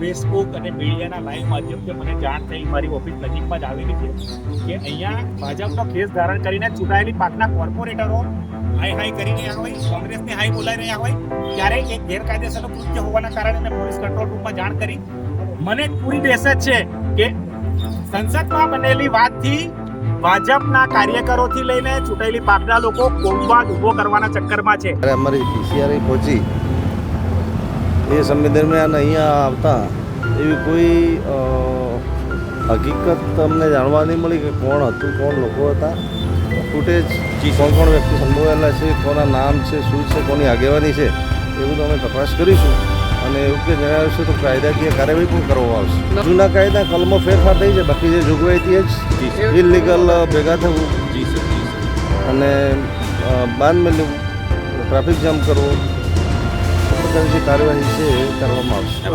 Facebook અને મીડિયાના live માધ્યમથી મને જાણ થઈ, મારી ઓફિસ નજીકમાં જ આવેલી છે કે અહીંયા ભાજપનો કેસ ધારણ કરીને ચૂંટાયેલી પાકના કોર્પોરેટરો હાઈ હાઈ કરી રહ્યા હોય, કોંગ્રેસને હાઈ બોલાઈ રહ્યા હોય ત્યારે એક ગેરકાયદેસરનું કૃત્ય હોવાના કારણે મેં પોલીસ કંટ્રોલ રૂમમાં જાણ કરી. મને પૂરી દહેશત છે કે સંસદમાં બનેલી વાતથી ભાજપના કાર્યકરોથી લઈને ચૂંટાયેલી પાકના લોકો કોમવાદ ઊભો કરવાના ચક્કરમાં છે. અમારી પીસીઆરઆઈ પહોંચી. એ સમય દરમિયાન અહીંયા આવતા એવી કોઈ હકીકત અમને જાણવા નહીં મળી કે કોણ હતું કોણ લોકો હતા? ફૂટેજ કોણ કોણ વ્યક્તિ સંડોવાયેલા છે કોના નામ છે શું છે કોની આગેવાની છે એ બધું અમે તપાસ કરીશું. અને એવું કે જણાવ્યું છે તો કાયદાકીય કાર્યવાહી પણ કરવામાં આવશે. જૂના કાયદા કલમો ફેરફાર થઈ છે બાકી જે જોગવાઈ હતી જ ઇલીગલ ભેગા થવું. અને બાંધ બાન ટ્રાફિક જામ કરવો. પ્રકારની જે કાર્યવાહી છે કરવામાં આવશે.